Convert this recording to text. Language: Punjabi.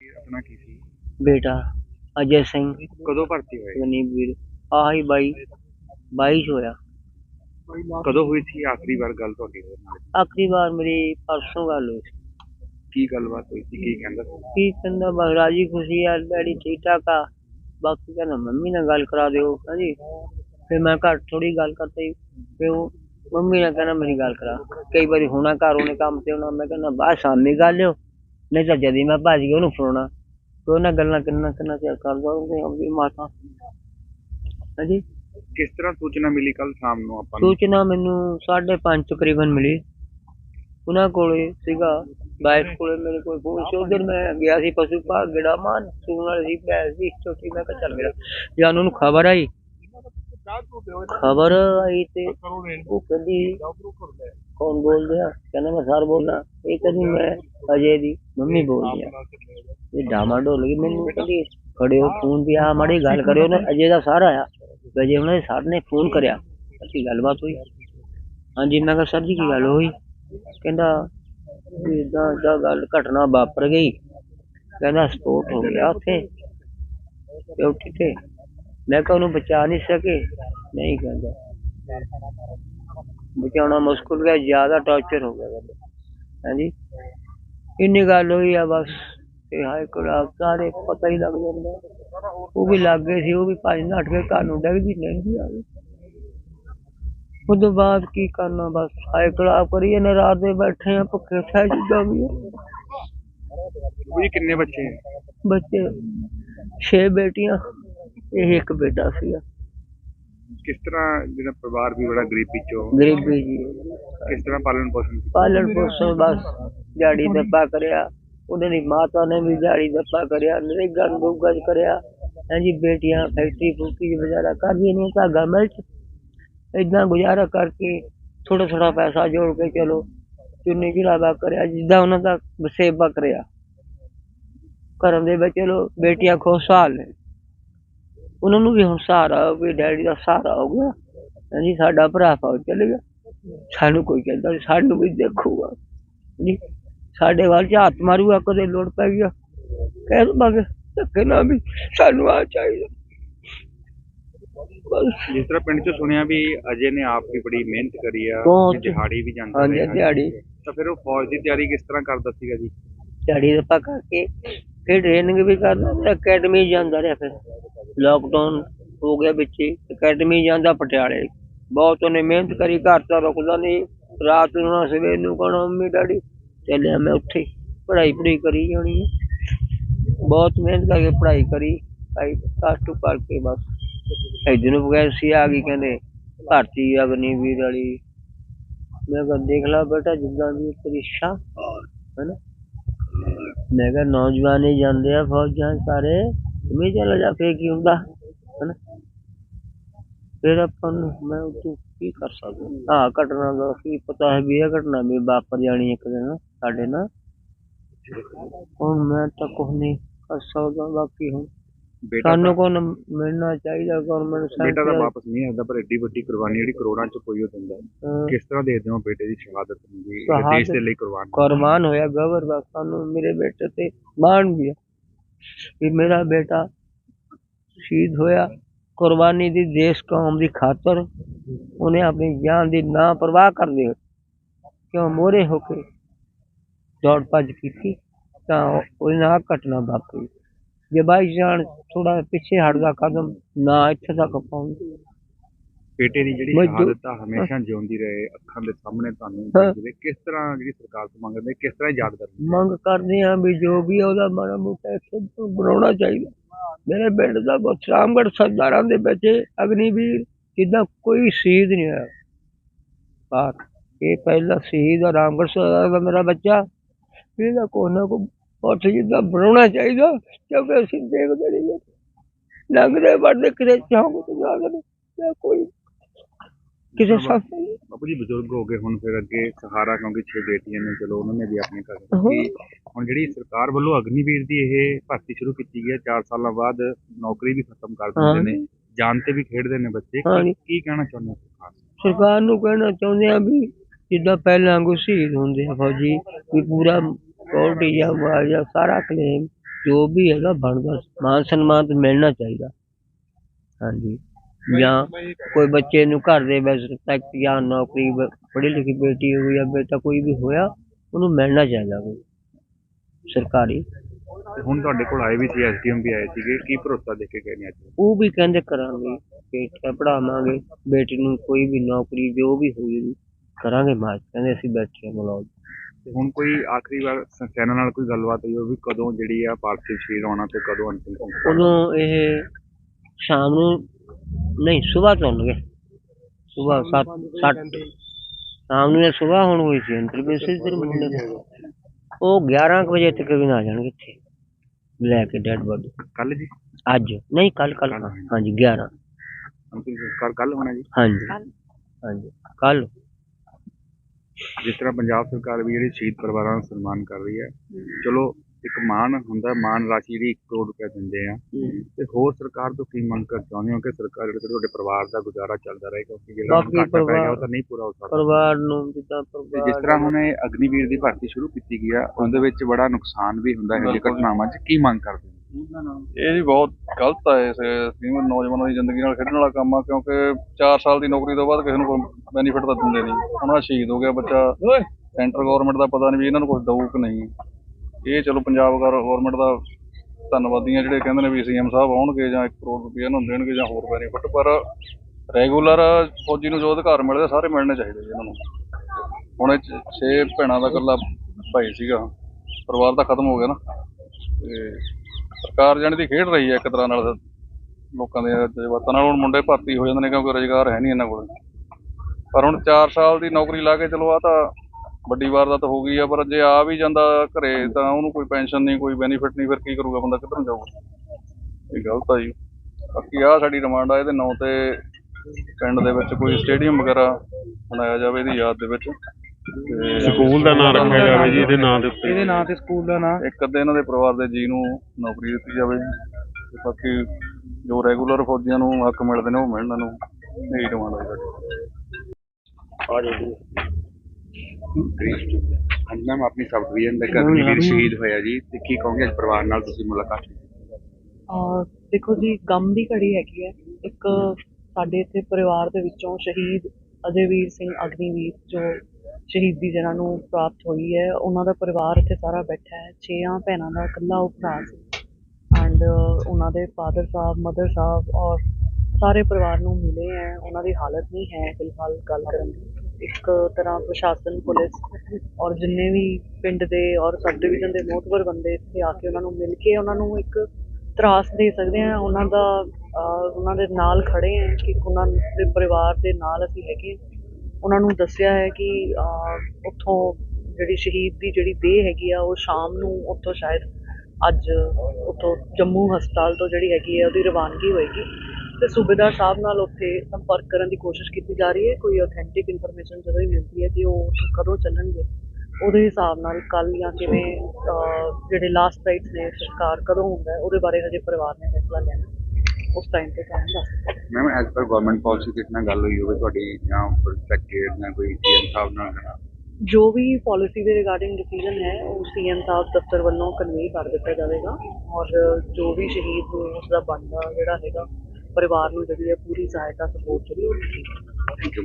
ਆਪਣਾ ਕੀ ਸੀ? ਬੇਟਾ ਅਜੇ ਸਿੰਘ। ਕਦੋਂ ਭਰਤੀ ਹੋਏ? ਗਨੀਬ ਵੀਰ। ਆਹੀ ਬਾਈ ਬਾਈ ਚ ਹੋਇਆ। ਕਦੋਂ ਹੋਈ ਸੀ ਆਖਰੀ ਵਾਰ ਗੱਲ ਤੁਹਾਡੀ? ਉਹਦੇ ਨਾਲ? ਆਖਰੀ ਵਾਰ ਮੇਰੀ ਪਰਸੋਂ ਗੱਲ ਹੋਈ ਸੀ। ਕੀ ਗੱਲਬਾਤ ਹੋਈ ਸੀ? ਕੀ ਕਹਿੰਦਾ ਸੀ? ਕੀ ਕਹਿੰਦਾ? ਬਸ ਰਾਜੀ ਖੁਸ਼ੀ ਆ ਡੈਡੀ ਠੀਕ ਠਾਕ ਆ। ਬਾਕੀ ਕਹਿੰਦਾ ਮੰਮੀ ਨਾਲ ਗੱਲ ਕਰਾ ਦਿਓ ਹਾਂਜੀ। ਫਿਰ ਮੈਂ ਘਰ ਥੋੜੀ ਗੱਲ ਕਰਤੀ। ਫਿਰ ਉਹ ਮੰਮੀ ਨਾਲ ਕਹਿੰਦਾ ਮੇਰੀ ਗੱਲ ਕਰਾ। ਕਈ ਵਾਰੀ ਹੋਣਾ ਘਰ ਉਹਨੇ ਕੰਮ ਤੇ ਹੋਣਾ ਮੈਂ ਕਹਿੰਦਾ ਬਾਅਦ ਸ਼ਾਮੀ ਗੱਲ ਲਿਓ ਨਹੀਂ ਤਾਂ ਜਦੀ ਮੈਂ ਭੱਜ ਗਿਆ ਉਹਨੂੰ ਫੜਾਉਣਾ। ਤੇ ਉਹਨਾਂ ਗੱਲਾਂ ਕਿੰਨਾ ਕਿੰਨਾ ਚਿਰ ਕਰਦਾ ਉਹਨੇ ਆਪਣੀ ਮਾਤਾ। ਹਾਂਜੀ? ਕਿਸ ਤਰ੍ਹਾਂ ਸੂਚਨਾ ਮਿਲੀ ਕੱਲ ਸ਼ਾਮ ਨੂੰ ਆਪਾਂ ਨੂੰ? ਸੂਚਨਾ ਮੈਨੂੰ 5:30 ਤਕਰੀਬਨ ਮਿਲੀ। ਉਹਨਾਂ ਕੋਲੇ ਸੀਗਾ ਬਾਈਕ ਕੋਲੇ ਮੇਰੇ ਕੋਲ ਫੋਨ ਸੀ। ਉਧਰ ਮੈਂ ਗਿਆ ਸੀ ਪਸ਼ੂ ਭਾਗ ਗੇੜਾ ਮਾਨ ਸੂਣ ਵਾਲੀ ਸੀ ਭੈਣ ਸੀ ਛੋਟੀ ਮੈਂ ਕਿਹਾ ਚੱਲ ਮੇਰਾ। ਜਾਨ ਉਹਨੂੰ ਖਬਰ ਆਈ। ਖਬਰ ਆਈ ਤੇ ਉਹ ਕਹਿੰਦੀ ਕੌਣ ਬੋਲਦੇ ਆ ਕਹਿੰਦਾ ਮੈਂ ਸਰ ਬੋਲਦਾ। ਇਹ ਕਹਿੰਦੀ ਮੈਂ ਅਜੇ ਦੀ ਮੰਮੀ ਬੋਲਦੀ ਆ। ਇਹ ਡਾਮਾ ਡੋਲ ਗਈ ਮੈਨੂੰ। ਕਹਿੰਦੀ ਖੜੇ ਹੋ, ਫੋਨ ਵੀ ਆ, ਮਾੜੀ ਗੱਲ ਕਰਿਓ ਨਾ। ਅਜੇ ਦਾ ਸਾਰ ਆਇਆ। ਅਜੇ ਉਹਨਾਂ ਸਰ ਨੇ ਫੋਨ ਕਰਿਆ। ਅਸੀਂ ਗੱਲਬਾਤ ਹੋਈ। ਹਾਂਜੀ, ਮੈਂ ਕਿਹਾ ਸਰ ਜੀ, ਕੀ ਗੱਲ ਹੋਈ? ਕਹਿੰਦਾ ਵੀ ਏਦਾਂ ਏਦਾਂ ਗੱਲ ਘਟਨਾ ਵਾਪਰ ਗਈ। ਕਹਿੰਦਾ ਸਪੋਰਟ ਹੋ ਗਿਆ ਉੱਥੇ। ਤੇ ਤੇ ਮੈਂ ਕਿਹਾ ਉਹਨੂੰ ਬਚਾ ਨਹੀਂ ਸਕੇ। ਨਹੀਂ ਕਹਿੰਦਾ। ਬਚਾਉਣਾ ਮੁਸ਼ਕਲ ਹੈ ਜ਼ਿਆਦਾ ਟਾਰਚਰ ਹੋ ਗਿਆ ਕਹਿੰਦਾ ਹਾਂਜੀ? ਇੰਨੀ ਗੱਲ ਹੋਈ ਆ ਬਸ ਤੇ ਹਾਈ ਕੋਲ ਸਾਰੇ ਪਤਾ ਹੀ ਲੱਗ ਜਾਂਦਾ। ਉਹ ਵੀ ਲੱਗ ਗਏ ਸੀ ਉਹ ਵੀ ਭੱਜ ਨੱਠ ਕੇ ਘਰ ਨੂੰ ਡਿੱਗਦੀ ਨਹੀਂ ਆ। ਗਈ ਉਦੋਂ ਬਾਅਦ ਕੀ ਕਰਨਾ ਬਸ ਹਾਈ ਕਲਾਸ ਕਰੀਏ ਨਾ ਰਾਤ ਦੇ ਬੈਠੇ ਆ ਭੁੱਖੇ ਸਹਿ ਜਿੱਦਾਂ ਵੀ ਆ। ਉਹ ਜੀ ਕਿੰਨੇ ਬੱਚੇ? ਬੱਚੇ ਛੇ ਬੇਟੀਆਂ ਇਹ ਇੱਕ ਬੇਟਾ ਸੀਗਾ। ਕਿਸ ਤਰ੍ਹਾਂ ਜਿਹੜਾ ਪਰਿਵਾਰ ਵੀ ਬੜਾ ਗਰੀਬੀ ਚੋਂ ਗਰੀਬੀ ਜੀ। ਕਿਸ ਤਰ੍ਹਾਂ ਪਾਲਣ ਪੋਸ਼ਣ ਪਾਲਣ ਪੋਸ਼ਣ ਬਸ ਦਿਹਾੜੀ ਦੱਪਾ ਕਰਿਆ ਉਹਦੇ ਦੀ ਮਾਤਾ ਨੇ ਵੀ ਦਿਹਾੜੀ ਦੱਪਾ ਕਰਿਆ ਨਰੇਗਾ ਨੂੰ ਗਜ ਕਰਿਆ। ਹਾਂਜੀ ਬੇਟੀਆਂ ਫੈਕਟਰੀ ਫੂਕੀ ਵਗੈਰਾ ਕਰਦੀਆਂ ਨੇ ਧਾਗਾ ਮਿਲ ਚ। ਏਦਾਂ ਗੁਜ਼ਾਰਾ ਕਰਕੇ ਥੋੜਾ ਥੋੜਾ ਪੈਸਾ ਜੋੜ ਕੇ ਚਲੋ ਚੁੰਨੀ ਚੜਾਵਾ ਕਰਿਆ ਜਿੱਦਾਂ ਉਹਨਾਂ ਦਾ ਵਸੇਬਾ ਕਰਿਆ। ਕਰਨ ਦੇ ਵਿੱਚ ਚਲੋ ਬੇਟੀਆਂ ਖੁਸ਼ਹਾਲ ਨੇ। ਉਹਨਾਂ ਨੂੰ ਵੀ ਹੁਣ ਸਹਾਰਾ ਵੀ ਡੈਡੀ ਦਾ ਸਹਾਰਾ ਹੋ ਗਿਆ। ਹਾਂਜੀ ਸਾਡਾ ਭਰਾ ਫੌਜ ਚਲੇ ਗਿਆ। ਸਾਨੂੰ ਕੋਈ ਕਹਿੰਦਾ ਨੀ, ਸਾਨੂੰ ਵੀ ਦੇਖੂਗਾ। ਜੀ ਸਾਡੇ ਵੱਲ ਹੱਥ ਮਾਰੂਗਾ ਕਦੇ ਲੋੜ ਪੈ ਗਿਆ ਕਹਿ ਦਵਾਂਗੇ ਧੱਕੇ ਨਾ ਵੀ ਸਾਨੂੰ ਆ ਚਾਹੀਦਾ। ਬਸ। ਜਿਸ ਤਰ੍ਹਾਂ ਪਿੰਡ 'ਚ ਸੁਣਿਆ ਵੀ ਅਜੇ ਨੇ ਆਪ ਵੀ ਬੜੀ ਮਿਹਨਤ ਕਰੀ ਆ ਬਹੁਤ। ਵੀ ਦਿਹਾੜੀ ਵੀ ਜਾਂਦਾ ਹਾਂਜੀ ਰਿਹਾ। ਦਿਹਾੜੀ। ਤਾਂ ਫਿਰ ਉਹ ਫੌਜ ਦੀ ਤਿਆਰੀ ਕਿਸ ਤਰ੍ਹਾਂ ਕਰਦਾ ਸੀਗਾ ਜੀ? ਦਿਹਾੜੀ ਦੱਪਾ ਕਰਕੇ ਫਿਰ ਟ੍ਰੇਨਿੰਗ ਵੀ ਕਰਦਾ ਤੇ ਅਕੈਡਮੀ ਜਾਂਦਾ ਰਿਹਾ ਫਿਰ। ਲੋਕਡਾਊਨ ਹੋ ਗਿਆ ਵਿੱਚ ਹੀ। ਅਕੈਡਮੀ ਜਾਂਦਾ ਪਟਿਆਲੇ। ਬਹੁਤ ਉਹਨੇ ਮਿਹਨਤ ਕਰੀ, ਘਰ ਤਾਂ ਰੁਕਦਾ ਨਹੀਂ। ਰਾਤ ਨੂੰ ਨਾ ਸਵੇਰ ਨੂੰ ਕਹਣਾ, ਮੰਮੀ, ਡੈਡੀ, ਚੱਲਿਆ ਮੈਂ ਉੱਥੇ ਪੜ੍ਹਾਈ ਪੜ੍ਹਾਈ ਕਰੀ ਜਾਣੀ ਬਹੁਤ ਮਿਹਨਤ ਕਰਕੇ ਪੜ੍ਹਾਈ ਕਰੀ। ਭਾਈ ਪਲੱਸ ਟੂ ਕਰਕੇ ਬਸ। ਇੱਧਰ ਨੂੰ ਵੈਕੈਂਸੀ ਆ ਗਈ ਕਹਿੰਦੇ ਭਰਤੀ ਅਗਨੀਵੀਰ ਵਾਲੀ। ਮੈਂ ਕਿਹਾ, ਦੇਖ ਲਾ ਬੇਟਾ, ਜਿੱਦਾਂ ਦੀ ਤੇਰੀ ਇੱਛਾ ਹੈਨਾ? ਮੈਂ ਕਿਹਾ, ਨੌਜਵਾਨ ਹੀ ਜਾਂਦੇ ਆ ਫੌਜਾਂ 'ਚ ਸਾਰੇ। ਵੀ ਚਲਾ ਜਾ ਫੇਰ ਕੀ ਹੁੰਦਾ ਹੈਨਾ? ਫਿਰ ਆਪਾਂ ਨੂੰ ਮੈਂ ਤੂੰ ਕੀ ਕਰ ਸਕਦਾ? ਹਾਂ ਘਟਨਾ ਦਾ ਕੀ ਪਤਾ ਹੈ ਵੀ ਇਹ ਘਟਨਾ ਵੀ ਵਾਪਰ ਜਾਣੀ ਇੱਕ ਦਿਨ ਸਾਡੇ ਨਾਲ? ਹੁਣ ਮੈਂ ਤਾਂ ਕੁਛ ਨਹੀਂ ਕਰ ਸਕਦਾ ਬਾਕੀ ਹੁਣ ਸਾਨੂੰ ਕੋਲ ਮਿਲਣਾ ਚਾਹੀਦਾ ਗਵਰਨਮੈਂਟ ਬੇਟਾ ਤਾਂ ਵਾਪਸ ਨਹੀਂ ਆਉਂਦਾ ਪਰ ਐਡੀ ਵੱਡੀ ਕੁਰਬਾਨੀ ਜਿਹੜੀ ਕਰੋੜਾਂ 'ਚ ਕੋਈ ਹੋ। ਦਿੰਦਾ। ਕਿਸ ਤਰ੍ਹਾਂ ਦੇਖਦੇ ਹੋ ਬੇਟੇ ਦੀ ਸ਼ਹਾਦਤ ਨੂੰ ਦੇਸ਼ ਦੇ ਲਈ ਕੁਰਬਾਨ ਕੁਰਬਾਨ ਹੋਇਆ ਗਵਰ ਦਾ ਸਾਨੂੰ ਮੇਰੇ ਬੇਟੇ ਤੇ ਮਾਣ ਵੀ ਆ ਮੇਰਾ ਬੇਟਾ ਸ਼ਹੀਦ ਹੋਇਆ। ਕੁਰਬਾਨੀ ਦੀ ਦੇਸ਼ ਕੌਮ ਦੀ ਖਾਤਰ ਉਹਨੇ ਆਪਣੀ ਜਾਨ ਦੀ ਨਾ ਪਰਵਾਹ ਕਰਦੇ ਹੋਏ ਕਿਉਂ ਮੋਰੇ ਹੋ ਕੇ ਦੌੜ ਭੱਜ ਕੀਤੀ, ਤਾਂ ਉਹ- ਉਹਦੇ ਨਾਲ ਘਟਨਾ ਵਾਪਰੀ। ਜੇ ਬਾਈ ਜਾਨ ਥੋੜਾ ਪਿੱਛੇ ਹਟਦਾ ਕਦਮ ਨਾ ਇੱਥੇ ਤੱਕ ਪਹੁੰਚਦਾ ਬੇਟੇ ਦੀ ਜਿਹੜੀ ਸ਼ਹਾਦਤ ਆ ਹਮੇਸ਼ਾ ਜਿਉਂਦੀ ਰਹੇ ਅੱਖਾਂ ਦੇ ਸਾਹਮਣੇ ਤੁਹਾਨੂੰ ਹਾਂ। ਦਿਖਦੇ ਕਿਸ ਤਰ੍ਹਾਂ ਜਿਹੜੀ ਸਰਕਾਰ ਤੋਂ ਮੰਗਦੇ ਕਿਸ ਤਰ੍ਹਾਂ ਯਾਦ ਕਰਦੇ? ਮੰਗ ਕਰਦੇ ਹਾਂ ਵੀ ਜੋ ਵੀ ਆ ਉਹਦਾ ਮਾੜਾ ਮੋਟਾ ਤੋਂ ਬਣਾਉਣਾ ਚਾਹੀਦਾ। ਮੇਰੇ ਪਿੰਡ ਦਾ ਬਹੁਤ ਰਾਮਗੜ੍ਹ ਸਰਦਾਰਾਂ ਦੇ ਵਿੱਚ ਅਗਨੀਵੀਰ ਜਿੱਦਾਂ ਕੋਈ ਸ਼ਹੀਦ ਨਹੀਂ ਹੋਇਆ। ਬਾਤ ਇਹ ਪਹਿਲਾ ਸ਼ਹੀਦ ਆ ਰਾਮਗੜ੍ਹ ਸਰਦਾਰ ਦਾ ਮੇਰਾ ਬੱਚਾ। ਇਹਦਾ ਕੋਈ ਨਾ ਕੋਈ ਉੱਥੇ ਜਿੱਦਾਂ ਬਣਾਉਣਾ ਚਾਹੀਦਾ ਕਿਉਂਕਿ ਅਸੀਂ ਦੇਖਦੇ ਨਹੀਂ। ਲੰਘਦੇ ਵੜਦੇ ਕਿਤੇ ਚਾਹੋ ਤੇ ਜਾਂ ਕੋਈ ਕਿਸੇ ਨਹੀਂ ਬਾਪੂ ਜੀ ਬਜ਼ੁਰਗ ਹੋ ਗਏ ਹੁਣ ਫਿਰ ਅੱਗੇ ਸਹਾਰਾ ਕਿਉਂਕਿ ਛੇ ਬੇਟੀਆਂ ਨੇ ਚਲੋ ਉਹਨਾਂ ਨੇ ਵੀ ਆਪਣੇ ਘਰ ਹੁਣ ਜਿਹੜੀ ਸਰਕਾਰ ਵੱਲੋਂ ਅਗਨੀਵੀਰ ਦੀ ਇਹ ਭਰਤੀ ਸ਼ੁਰੂ ਕੀਤੀ ਗਈ ਹੈ 4 ਸਾਲਾਂ ਬਾਅਦ ਨੌਕਰੀ ਵੀ ਖਤਮ ਕਰ ਦਿੰਦੇ। ਨੇ ਜਾਨ ਤੇ ਵੀ ਖੇਡਦੇ ਨੇ ਬੱਚੇ। ਕੀ ਕਹਿਣਾ ਚਾਹੁੰਦੇ ਹੋ ਸਰਕਾਰ ਨੂੰ? ਸਰਕਾਰ ਨੂੰ ਕਹਿਣਾ ਚਾਹੁੰਦੇ ਆ ਵੀ ਜਿੱਦਾਂ ਪਹਿਲਾਂ ਵਾਂਗੂ ਸ਼ਹੀਦ ਹੁੰਦੇ ਆ ਫੌਜੀ ਵੀ ਪੂਰਾ ਕੋਲਟੀ ਜਾਂ ਮੁਆਵਜ਼ਾ ਸਾਰਾ ਕਲੇਮ ਜੋ ਵੀ ਹੈਗਾ ਬਣਦਾ ਮਾਨ ਸਨਮਾਨ ਤਾਂ ਮਿਲਣਾ ਚਾਹੀਦਾ। ਹਾਂਜੀ। ਜਾਂ ਕੋਈ ਬੱਚੇ ਨੂੰ ਘਰ ਦੇ ਵਿੱਚ ਰਿਸਪੈਕਟ ਜਾਂ ਨੌਕਰੀ ਪੜ੍ਹੀ ਲਿਖੀ ਬੇਟੀ ਹੋਈ ਜਾਂ ਬੇਟਾ ਕੋਈ ਵੀ ਹੋਇਆ ਉਹਨੂੰ ਮਿਲਣਾ ਚਾਹੀਦਾ ਕੋਈ ਸਰਕਾਰੀ। ਤੇ ਹੁਣ ਤੁਹਾਡੇ ਕੋਲ ਆਏ ਵੀ ਸੀ ਐਸਡੀਐਮ ਵੀ ਆਏ ਸੀਗੇ ਕੀ ਭਰੋਸਾ ਦੇ ਕੇ ਗਏ ਨੇ ਅੱਜ? ਉਹ ਵੀ ਕਹਿੰਦੇ ਕਰਾਂਗੇ ਬੇਟਾ ਪੜਾਵਾਂਗੇ ਬੇਟੀ ਨੂੰ ਕੋਈ ਵੀ ਨੌਕਰੀ ਜੋ ਵੀ ਹੋਈ ਕਰਾਂਗੇ ਮਾਜ ਕਹਿੰਦੇ ਅਸੀਂ ਬੈਠੇ ਹਾਂ ਮਲੌਜ ਤੇ ਹੁਣ ਕੋਈ ਆਖਰੀ ਵਾਰ ਸੈਨਾ ਨਾਲ ਕੋਈ ਗੱਲਬਾਤ ਹੋਈ ਉਹ ਵੀ ਕਦੋਂ ਜਿਹੜੀ ਆ ਪਾਰਥਿਵ ਸ਼ਰੀਰ ਆਉਣਾ ਤੇ ਕਦੋਂ ਅੰਤਿਮ ਸੰਸਕਾਰ ਉਦੋਂ ਇਹ ਸ਼ਾਮ ਨੂੰ ਨਹੀਂ ਸਵੇਰ ਤੋਂ ਆਉਣਗੇ। ਸਵੇਰ ਸੱਤ ਸੱਤ। ਸ਼ਾਮ ਨੂੰ ਸਵੇਰ ਹੁਣ ਹੋਈ ਸੀ ਇੰਟਰਵਿਊ ਸੀ ਤੇਰੇ ਮੁੰਡੇ ਦੀ ਉਹ 11 ਕੁ ਵਜੇ ਤੱਕ ਵੀ ਆ ਜਾਣਗੇ ਇੱਥੇ। ਲੈ ਕੇ ਡੈਡ ਬੋਡੀ। ਕੱਲ ਜੀ? ਅੱਜ। ਨਹੀਂ ਕੱਲ ਕੱਲ ਹਾਂਜੀ 11 ਅੰਤਿਮ ਸੰਸਕਾਰ ਕੱਲ ਹੋਣਾ ਜੀ। ਹਾਂਜੀ। ਹਾਂਜੀ ਕੱਲ ਜਿਸ ਤਰ੍ਹਾਂ ਪੰਜਾਬ ਸਰਕਾਰ ਵੀ ਜਿਹੜੀ ਸ਼ਹੀਦ ਪਰਿਵਾਰਾਂ ਦਾ ਸਨਮਾਨ ਕਰ ਰਹੀ ਹੈ ਚਲੋ ਇੱਕ ਮਾਣ ਹੁੰਦਾ ਮਾਣ ਰਾਸ਼ੀ ਜਿਹੜੀ 1 ਕਰੋੜ ਰੁਪਏ ਦਿੰਦੇ ਆ। ਤੇ ਹੋਰ ਸਰਕਾਰ ਤੋਂ ਕੀ ਮੰਗ ਕਰ ਚਾਹੁੰਦੇ ਹੋ ਕਿ ਸਰਕਾਰ ਜਿਹੜੇ ਤੁਹਾਡੇ ਪਰਿਵਾਰ ਦਾ ਗੁਜ਼ਾਰਾ ਚੱਲਦਾ ਰਹੇ ਕਿਉਂਕਿ ਜਿਹੜਾ ਬਾਕੀ ਘਾਟਾ ਪੈ ਗਿਆ ਉਹ ਤਾਂ ਨਹੀਂ ਪੂਰਾ ਹੋ ਸਕਦਾ। ਪਰਿਵਾਰ ਨੂੰ ਜਿੱਦਾਂ ਤੇ ਪਰਿਵਾਰ ਜਿਸ ਤਰ੍ਹਾਂ ਹੁਣ ਇਹ ਅਗਨੀਵੀਰ ਦੀ ਭਰਤੀ ਸ਼ੁਰੂ ਕੀਤੀ ਗਈ ਆ ਉਹਦੇ ਵਿੱਚ ਬੜਾ ਨੁਕਸਾਨ ਵੀ ਹੁੰਦਾ ਹੈ ਜੇ ਘਟਨਾਵਾਂ 'ਚ ਕੀ ਮੰਗ ਕਰਦੇ ਹੋ? ਇਹ ਜੀ ਬਹੁਤ ਗਲਤ ਹੈ ਇਸ ਸੀਨੀਅਰ ਨੌਜਵਾਨਾਂ ਦੀ ਜ਼ਿੰਦਗੀ ਨਾਲ ਖੇਡਣ ਵਾਲਾ ਕੰਮ ਆ ਕਿਉਂਕਿ 4 ਸਾਲ ਦੀ ਨੌਕਰੀ ਤੋਂ ਬਾਅਦ ਕਿਸੇ ਨੂੰ ਕੋਈ ਬੈਨੀਫਿਟ ਤਾਂ ਦਿੰਦੇ ਨਹੀਂ। ਹੁਣ ਆਹ ਸ਼ਹੀਦ ਹੋ ਗਿਆ ਬੱਚਾ। ਸੈਂਟਰ ਗਵਰਨਮੈਂਟ ਦਾ ਪਤਾ ਨਹੀਂ ਵੀ ਇਹਨਾਂ ਨੂੰ ਕੁਝ ਦਊ ਕਿ ਨਹੀਂ। ਇਹ ਚਲੋ ਪੰਜਾਬ ਗਵਰਨਮੈਂਟ ਦਾ ਧੰਨਵਾਦੀ ਆ ਜਿਹੜੇ ਕਹਿੰਦੇ ਨੇ ਵੀ ਸੀਐਮ ਸਾਹਿਬ ਆਉਣਗੇ ਜਾਂ 1 ਕਰੋੜ ਰੁਪਏ ਇਹਨਾਂ ਨੂੰ ਦੇਣਗੇ ਜਾਂ ਹੋਰ ਬੈਨੀਫਿਟ ਪਰ ਰੈਗੂਲਰ ਫੌਜੀ ਨੂੰ ਜੋ ਅਧਿਕਾਰ ਮਿਲਦੇ ਸਾਰੇ ਮਿਲਣੇ ਚਾਹੀਦੇ ਜੀ ਇਹਨਾਂ ਨੂੰ। ਹੁਣ ਇਹ 6 ਭੈਣਾਂ ਦਾ ਇਕੱਲਾ ਭਾਈ ਸੀਗਾ, ਪਰਿਵਾਰ ਤਾਂ ਖਤਮ ਹੋ ਗਿਆ ਨਾ। ਤੇ ਸਰਕਾਰ ਜਾਣੀ ਦੀ ਖੇਡ ਰਹੀ ਹੈ ਇੱਕ ਤਰ੍ਹਾਂ ਨਾਲ, ਲੋਕਾਂ ਦੇ ਜਜ਼ਬਾਤਾਂ ਨਾਲ। ਹੁਣ ਮੁੰਡੇ ਭਰਤੀ ਹੋ ਜਾਂਦੇ ਨੇ ਕਿਉਂਕਿ ਰੁਜ਼ਗਾਰ ਹੈ ਨਹੀਂ ਇਹਨਾਂ ਕੋਲ। ਪਰ ਹੁਣ 4 ਸਾਲ ਦੀ ਨੌਕਰੀ ਲਾ ਕੇ ਚਲੋ ਆ ਤਾਂ ਵੱਡੀ ਵਾਰਦਾਤ ਹੋ ਗਈ ਆ ਪਰ ਜੇ ਆ ਵੀ ਜਾਂਦਾ ਘਰੇ ਤਾਂ ਉਹਨੂੰ ਕੋਈ ਪੈਨਸ਼ਨ ਨਹੀਂ ਕੋਈ ਬੈਨੀਫਿਟ ਨਹੀਂ ਫਿਰ ਕੀ ਕਰੂਗਾ ਬੰਦਾ ਕਿੱਧਰ ਨੂੰ ਜਾਊਗਾ? ਇਹ ਗਲਤ ਆ ਜੀ। ਬਾਕੀ ਆ ਸਾਡੀ ਡਿਮਾਂਡ ਆ ਇਹਦੇ ਨਾਂ ਤੇ ਪਿੰਡ ਦੇ ਵਿੱਚ ਕੋਈ ਸਟੇਡੀਅਮ ਵਗੈਰਾ ਬਣਾਇਆ ਜਾਵੇ ਇਹਦੀ ਯਾਦ ਦੇ ਵਿੱਚ। ਤੇ ਸਕੂਲ ਦਾ ਨਾਮ ਰੱਖਿਆ ਜਾਵੇ ਜੀ ਇਹਦੇ ਨਾਂ ਦੇ ਉੱਤੇ। ਇਹਦੇ ਨਾਂ ਤੇ ਸਕੂਲ ਦਾ ਨਾਂ। ਇੱਕ ਅੱਧੇ ਇਹਨਾਂ ਦੇ ਪਰਿਵਾਰ ਦੇ ਜੀ ਨੂੰ ਨੌਕਰੀ ਦਿੱਤੀ ਜਾਵੇ। ਤੇ ਬਾਕੀ ਜੋ ਰੈਗੂਲਰ ਫੌਜੀਆਂ ਨੂੰ ਹੱਕ ਮਿਲਦੇ ਨੇ ਉਹ ਮਿਲਣ ਨੂੰ ਇਹੀ ਡਿਮਾਂਡ ਹੈ ਸਾਡੀ। ਹਾਂਜੀ ਮੈਮ ਆਪਣੀ ਸਬ ਡਿਵੀਜ਼ਨ ਦੇ ਅਗਨੀਵੀਰ ਸ਼ਹੀਦ ਹੋਇਆ ਜੀ ਤੇ ਕੀ ਕਹੋਗੇ ਅੱਜ ਪਰਿਵਾਰ ਨਾਲ ਤੁਸੀਂ ਮੁਲਾਕਾਤ? ਕੀਤੀ ਅਹ ਦੇਖੋ ਜੀ ਗਮ ਦੀ ਘੜੀ ਹੈਗੀ ਹੈ। ਇੱਕ ਸਾਡੇ ਇੱਥੇ ਪਰਿਵਾਰ ਦੇ ਵਿੱਚੋਂ ਸ਼ਹੀਦ ਅਜੇਵੀਰ ਸਿੰਘ ਅਗਨੀਵੀਰ ਜੋ ਸ਼ਹੀਦੀ ਜਿਹਨਾਂ ਨੂੰ ਪ੍ਰਾਪਤ ਹੋਈ ਹੈ ਉਹਨਾਂ ਦਾ ਪਰਿਵਾਰ ਇੱਥੇ ਸਾਰਾ ਬੈਠਾ ਹੈ। ਛੇਆਂ ਭੈਣਾਂ ਦਾ ਇਕੱਲਾ ਉਹ ਭਰਾ ਸੀ। ਐਂਡ ਉਹਨਾਂ ਦੇ ਫਾਦਰ ਸਾਹਿਬ ਮਦਰ ਸਾਹਿਬ ਔਰ ਸਾਰੇ ਪਰਿਵਾਰ ਨੂੰ ਮਿਲੇ ਹੈ। ਉਹਨਾਂ ਦੀ ਹਾਲਤ ਨਹੀਂ ਹੈ ਫਿਲਹਾਲ ਗੱਲ ਕਰਨ ਦੀ। ਇੱਕ ਤਰ੍ਹਾਂ ਪ੍ਰਸ਼ਾਸਨ, ਪੁਲਿਸ ਔਰ ਜਿੰਨੇ ਵੀ ਪਿੰਡ ਦੇ ਔਰ ਸਬ ਡਿਵੀਜ਼ਨ ਦੇ ਮੋਹਤਵਰ ਬੰਦੇ ਇੱਥੇ ਆ ਕੇ ਉਹਨਾਂ ਨੂੰ ਮਿਲ ਕੇ ਉਹਨਾਂ ਨੂੰ ਇੱਕ ਤਰਾਸ ਦੇ ਸਕਦੇ ਹਾਂ, ਉਹਨਾਂ ਦਾ ਉਹਨਾਂ ਦੇ ਨਾਲ ਖੜੇ ਹਾਂ ਕਿ ਉਹਨਾਂ ਦੇ ਪਰਿਵਾਰ ਦੇ ਨਾਲ ਅਸੀਂ ਹੈਗੇ ਉਹਨਾਂ ਨੂੰ ਦੱਸਿਆ ਹੈ ਕਿ ਉੱਥੋਂ ਜਿਹੜੀ ਸ਼ਹੀਦ ਦੀ ਜਿਹੜੀ ਦੇਹ ਹੈਗੀ ਆ, ਉਹ ਸ਼ਾਮ ਨੂੰ ਉੱਥੋਂ ਸ਼ਾਇਦ ਅੱਜ ਉੱਥੋਂ ਜੰਮੂ ਹਸਪਤਾਲ ਤੋਂ ਜਿਹੜੀ ਹੈਗੀ ਹੈ ਉਹਦੀ ਰਵਾਨਗੀ ਹੋਏਗੀ। ਤੇ ਸੂਬੇਦਾਰ ਸਾਹਿਬ ਨਾਲ ਉੱਥੇ ਸੰਪਰਕ ਕਰਨ ਦੀ ਕੋਸ਼ਿਸ਼ ਕੀਤੀ ਜਾ ਰਹੀ ਹੈ। ਕੋਈ ਆਥੈਂਟਿਕ ਇਨਫੋਰਮੇਸ਼ਨ ਜਦੋਂ ਹੀ ਮਿਲਦੀ ਹੈ ਕਿ ਉਹ ਕਦੋਂ ਚੱਲਣਗੇ ਉਹਦੇ ਹਿਸਾਬ ਨਾਲ ਕੱਲ ਜਾਂ ਕਿਵੇਂ ਜਿਹੜੇ ਲਾਸਟ ਰਾਈਟਸ ਨੇ ਸਰਕਾਰ ਕਦੋਂ ਹੁੰਦਾ ਉਹਦੇ ਬਾਰੇ ਹਜੇ ਪਰਿਵਾਰ ਨੇ ਫੈਸਲਾ ਲੈਣਾ ਉਸ ਟਾਈਮ ਤੇ ਦੱਸ ਦਿਆਂਗੇ। Ma'am as per government policy ਕਿਸ ਨਾਲ ਗੱਲ ਹੋਈ ਹੋਵੇ ਤੁਹਾਡੀ ਜਾਂ ਪ੍ਰੋਸਪੈਕਟਿਵ ਜਾਂ ਕੋਈ ਸੀਐਮ ਸਾਹਿਬ ਨਾਲ ਜਾਂ ਜੋ ਵੀ ਪਾਲਿਸੀ ਦੇ ਰਿਗਾਰਡਿੰਗ ਡਿਸੀਜਨ ਹੈ ਉਹ ਸੀਐਮ ਸਾਹਿਬ ਦਫ਼ਤਰ ਵੱਲੋਂ ਕਨਵੇ ਕਰ ਦਿੱਤਾ ਜਾਵੇਗਾ। ਔਰ ਜੋ ਵੀ ਸ਼ਹੀਦ ਨੂੰ ਉਸ ਦਾ ਬਣਦਾ ਜਿਹੜਾ ਹੈਗਾ ਪਰਿਵਾਰ ਨੂੰ ਜਿਹੜੀ ਹੈ ਪੂਰੀ ਸਹਾਇਤਾ ਸਪੋਰਟ ਜਿਹੜੀ ਉਹ ਦਿੱਤੀ। Thank you